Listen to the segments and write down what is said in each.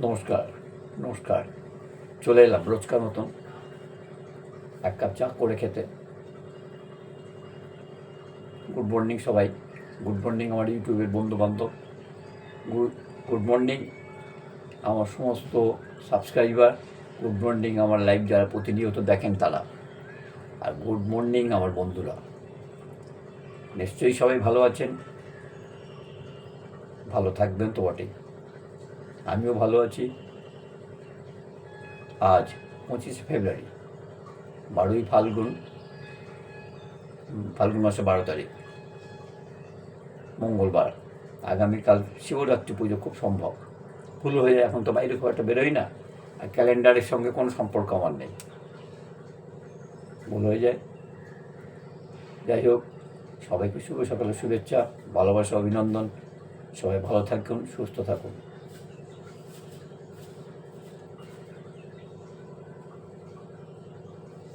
নমস্কার নমস্কার। চলে এলাম, রোজকার মতন। এক কাপ চা করে খেতে। গুড মর্নিং সবাই। গুড মর্নিং আমার ইউটিউবের বন্ধু বান্ধব গুড গুড মর্নিং আমার সমস্ত সাবস্ক্রাইবার। গুড মর্নিং আমার লাইভ যারা প্রতিনিয়ত দেখেন তারা। আর গুড মর্নিং আমার বন্ধুরা। নিশ্চয়ই সবাই ভালো আছেন। ভালো থাকবেন তো বটেই। আমিও ভালো আছি। আজ পঁচিশে ফেব্রুয়ারি, বারোই ফাল্গুন ফাল্গুন মাসে বারো তারিখ, মঙ্গলবার। আগামীকাল শিবরাত্রি পুজো খুব সম্ভব। ভুল হয়ে এখন তো বাইরে খুব একটা বেরোই না, আর ক্যালেন্ডারের সঙ্গে কোনো সম্পর্ক আমার নেই। ভুল হয়ে যায়। যাই হোক, সবাইকে শুভ সকালে শুভেচ্ছা, ভালোবাসা, অভিনন্দন। সবাই ভালো থাকুন, সুস্থ থাকুন।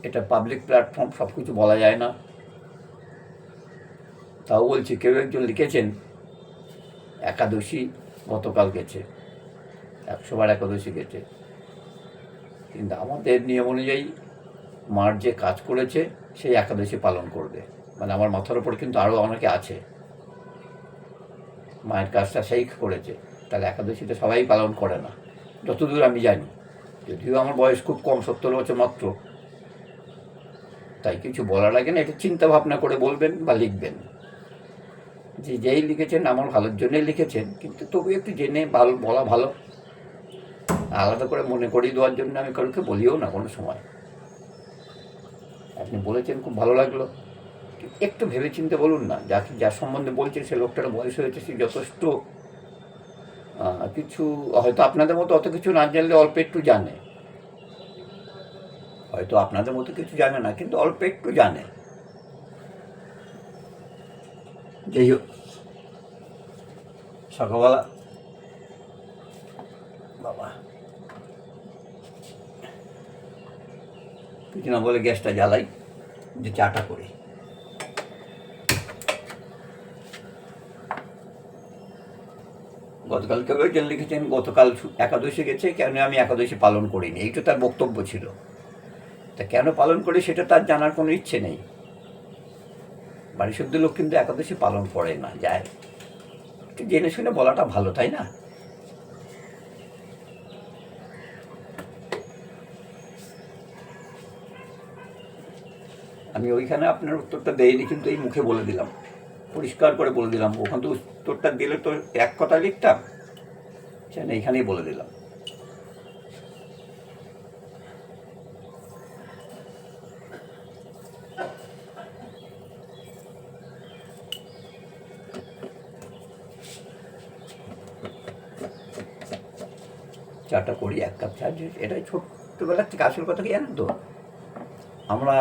এটা পাবলিক প্ল্যাটফর্ম সব কিছু বলা যায় না। তাও বলছি, কেউ একজন লিখেছেন, একাদশী গতকাল গেছে, একশোবার একাদশী গেছে। কিন্তু আমাদের নিয়ম অনুযায়ী মার যে কাজ করেছে, সেই একাদশী পালন করবে। মানে আমার মাথার ওপর কিন্তু আরও অনেকে আছে। মায়ের কাজটা সেই করেছে, তাহলে একাদশীটা সবাই পালন করে না। যতদূর আমি জানি, যদিও আমার বয়স খুব কম, সত্তর বছর মাত্র তাই কিছু বলার আগে না, এটা চিন্তা ভাবনা করে বলবেন বা লিখবেন। যে যেই লিখেছেন আমার ভালোর জন্যই লিখেছেন, কিন্তু তবু একটু জেনে ভালো, বলা ভালো। আলাদা করে মনে করিয়ে দেওয়ার জন্য আমি কারোকে বলিও না কোনো সময়। আপনি বলেছেন, খুব ভালো লাগল। একটু ভেবে চিন্তে বলুন না যাকে যার সম্বন্ধে বলছে সে লোকটার বয়স হয়েছে, সে যথেষ্ট কিছু, হয়তো আপনাদের মতো অত কিছু না জানলে অল্প একটু জানে। হয়তো আপনাদের মতো কিছু জানে না, কিন্তু অল্প একটু জানে। যাই হোক। সকালবেলা বাবা। কিছু না বলে গ্যাসটা জ্বালাই, যে চাটা করি। গতকাল কেউ একজন লিখেছেন, গতকাল একাদশী গেছে, কেন আমি একাদশী পালন করিনি? এইটা তার বক্তব্য ছিল। তা কেন পালন করে সেটা তার জানার কোনো ইচ্ছে নেই। বাড়ি শুদ্ধ লোক কিন্তু একাদশী পালন করে না, যায়। জেনে শুনে বলাটা ভালো, তাই না? আমি ওইখানে আপনার উত্তরটা দেইনি, কিন্তু এই মুখে বলে দিলাম। পরিষ্কার করে বলে দিলাম। ওখান তো উত্তরটা দিলে তো এক কথা লিখতাম। সেখানে এইখানেই বলে দিলাম। চাটা করি, এক কাপ চা এটাই ছোট্টবেলার থেকে আসল কথা কি জানেন তো? আমরা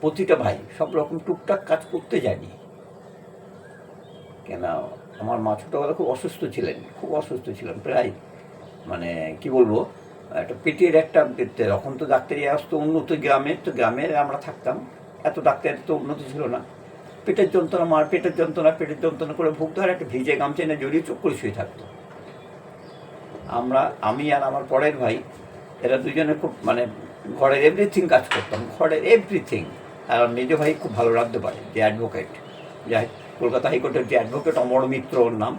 প্রতিটা ভাই সব রকম টুকটাক কাজ করতে জানি। কেন আমার মা ছোটোবেলা খুব অসুস্থ ছিলেন, খুব অসুস্থ ছিলেন, প্রায় মানে কি বলব, একটা পেটের একটা তখন তো ডাক্তারি আসতো উন্নত গ্রামে, তো গ্রামে আমরা থাকতাম, এত ডাক্তারের তো উন্নত ছিল না। পেটের যন্ত্রণা, মার পেটের যন্ত্রণা পেটের যন্ত্রণা করে ভুগতে হয় একটা ভিজে গামছে এনে জড়িয়ে চোখ করে শুয়ে থাকতো। আমরা, আমি আর আমার পরের ভাই, এরা দুজনে খুব মানে ঘরের এভরিথিং কাজ করতাম, ঘরের এভরিথিং আর মেজো ভাই খুব ভালো রাখতে পারে, যে অ্যাডভোকেট যে কলকাতা হাইকোর্টের যে অ্যাডভোকেট অমর মিত্র ওর নাম,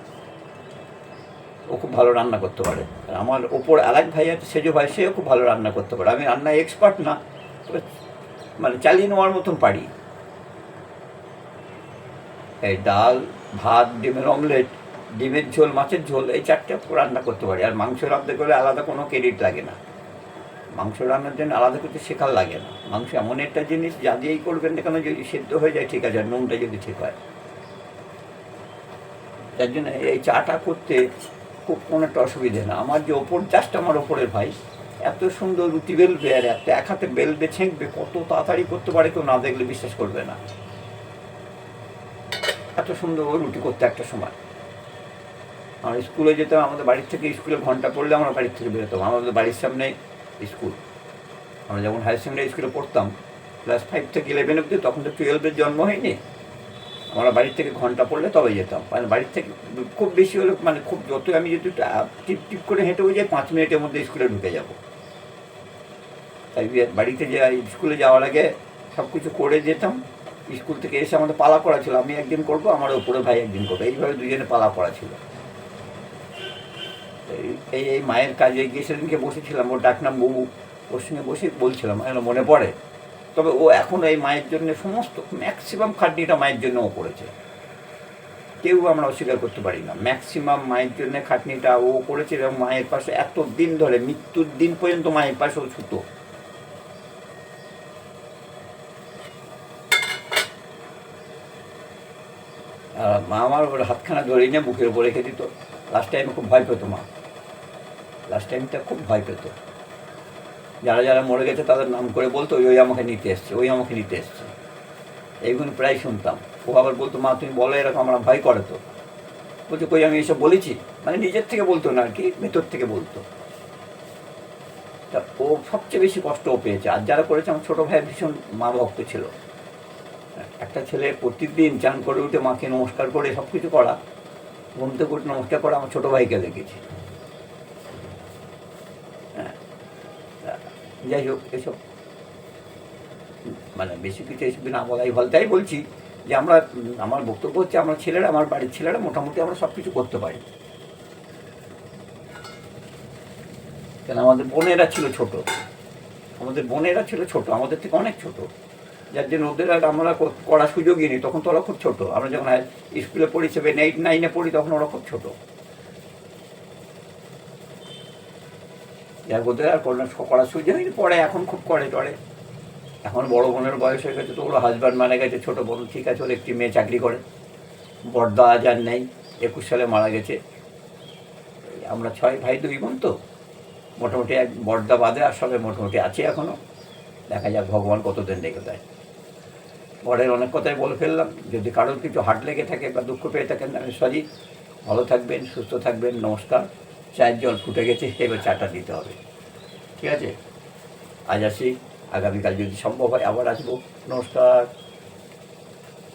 ও খুব ভালো রান্না করতে পারে। আর আমার ওপর আরেক ভাই আছে, সেজো ভাই, সেও খুব ভালো রান্না করতে পারে। আমি রান্নায় এক্সপার্ট না মানে চালিয়ে নেওয়ার মতন পারি। এই ডাল, ভাত, ডিমের অমলেট ডিমের ঝোল, মাছের ঝোল, এই চারটে রান্না করতে পারি। আর মাংস রাঁধতে গেলে আলাদা কোনো ক্রেডিট লাগে না। মাংস রান্নার জন্য আলাদা কিছু শেখার লাগে না। মাংস এমন একটা জিনিস, যা দিয়েই করবেন না কেন, যদি সেদ্ধ হয়ে যায়, ঠিক আছে, আর নুনটা যদি ঠিক হয়। যার জন্য এই চাটা করতে খুব কোনো একটা অসুবিধে না। আমার যে ওপর, জাস্ট আমার ওপরের ভাই, এত সুন্দর রুটি বেলবে আর একটা এক হাতে বেলবে, ছেঁকবে, কত তাড়াতাড়ি করতে পারে, কেউ না দেখলে বিশ্বাস করবে না। এত সুন্দর রুটি করতে একটা সময়। স্কুলে যেতাম, আমাদের বাড়ির থেকে স্কুলে ঘণ্টা পড়লে আমরা বাড়ির থেকে বেরোতাম। আমাদের বাড়ির সামনে স্কুল। আমরা যখন হায়ার সেকেন্ডারি স্কুলে পড়তাম ক্লাস ফাইভ থেকে ইলেভেন অব্দি তখন তো টুয়েলভের জন্ম হয়নি। আমরা বাড়ির থেকে ঘণ্টা পড়লে তবে যেতাম। মানে বাড়ির থেকে খুব বেশি হলে মানে খুব যতই আমি যদি টিপ টিপ করে হেঁটেও যাই, পাঁচ মিনিটের মধ্যে স্কুলে ঢুকে যাব। তাই বাড়িতে যে স্কুলে যাওয়ার আগে সব কিছু করে যেতাম। স্কুল থেকে এসে আমাদের পালা করা ছিল। আমি একদিন করব, আমার ওপরে ভাই একদিন করব। এইভাবে দুজনে পালা করা ছিল। এই- এই মায়ের কাজে গিয়ে সেদিনকে বসেছিলাম, ওর ডাকনাম বউ ওর সঙ্গে বসে বলছিলাম আমার মনে পড়ে। তবে ও এখন এই মায়ের জন্য সমস্ত ম্যাক্সিমাম খাটনিটা মায়ের জন্য ও করেছে। কেউ আমরা অস্বীকার করতে পারি না। ম্যাক্সিমাম মায়ের জন্য খাটনিটা ও করেছে এবং মায়ের পাশে এত দিন ধরে, মৃত্যুর দিন পর্যন্ত মায়ের পাশে ও ছুতো। মা আমার ওর হাতখানা ধরে নিয়ে বুকের উপর রেখে দিত। লাস্ট টাইমে খুব ভয় পেতো মা। লাস্ট টাইমটা খুব ভয় পেতো। যারা যারা মরে গেছে তাদের নাম করে বলতো, ওই ওই আমাকে নিতে এসছে, ওই আমাকে নিতে এসছে। এইগুলো প্রায় শুনতাম। ও আবার বলতো, মা, তুমি বলো, এরকম আমরা ভয় করে তো। বলছে, কই, আমি এসব বলেছি? মানে নিজের থেকে বলতো না আর কি, ভেতর থেকে বলতো। তা ও সবচেয়ে বেশি কষ্ট ও পেয়েছে। আর যারা করেছে, আমার ছোটো ভাই ভীষণ মা ভক্ত ছিল। একটা ছেলে প্রতিদিন চান করে উঠে মাকে নমস্কার করে সব কিছু করা, ঘুম থেকে উঠে নমস্কার করা আমার ছোটো ভাইকে দেখেছি হ্যাঁ তা যাই হোক এসব। মানে বেশি কিছু এসব না বলাই ভালো। তাই বলছি যে আমরা, আমার বক্তব্য হচ্ছে আমার ছেলেরা, আমার বাড়ির ছেলেরা মোটামুটি আমরা সব কিছু করতে পারি। কেন? আমাদের বোনেরা ছিল ছোট। আমাদের বোনেরা ছিল ছোট, আমাদের থেকে অনেক ছোট। যার জন্য ওদের আর আমরা করার সুযোগই নেই। তখন তো ওরা খুব ছোট। আমরা যখন স্কুলে পড়ি সেভেন এইট নাইনে পড়ি, তখন ওরা খুব ছোট। যাক ওদের আর কোনো করার সুযোগ নেই পরে এখন খুব করে টরে এখন বড় বোনের বয়স হয়ে গেছে, তো ওর হাজব্যান্ড মারা গেছে, ছোটো বোন, ঠিক আছে, ওর একটি মেয়ে চাকরি করে। বড়দা আজ আর নেই, একুশ সালে মারা গেছে। আমরা ছয় ভাই, দুই বোন তো। মোটামুটি এক বড়দা বাদে আর সবাই মোটামুটি আছে এখনও দেখা যাক ভগবান কতদিন রেখে দেয়। পরের অনেক কথাই বলে ফেললাম, যদি কারোর কিছু হাট লেগে থাকে বা দুঃখ পেয়ে থাকেন আমি সরি ভালো থাকবেন, সুস্থ থাকবেন, নমস্কার। চায়ের জল ফুটে গেছে, এবার চাটা দিতে হবে। ঠিক আছে? আজ আসি, আগামীকাল যদি সম্ভব হয় আবার আসব। নমস্কার।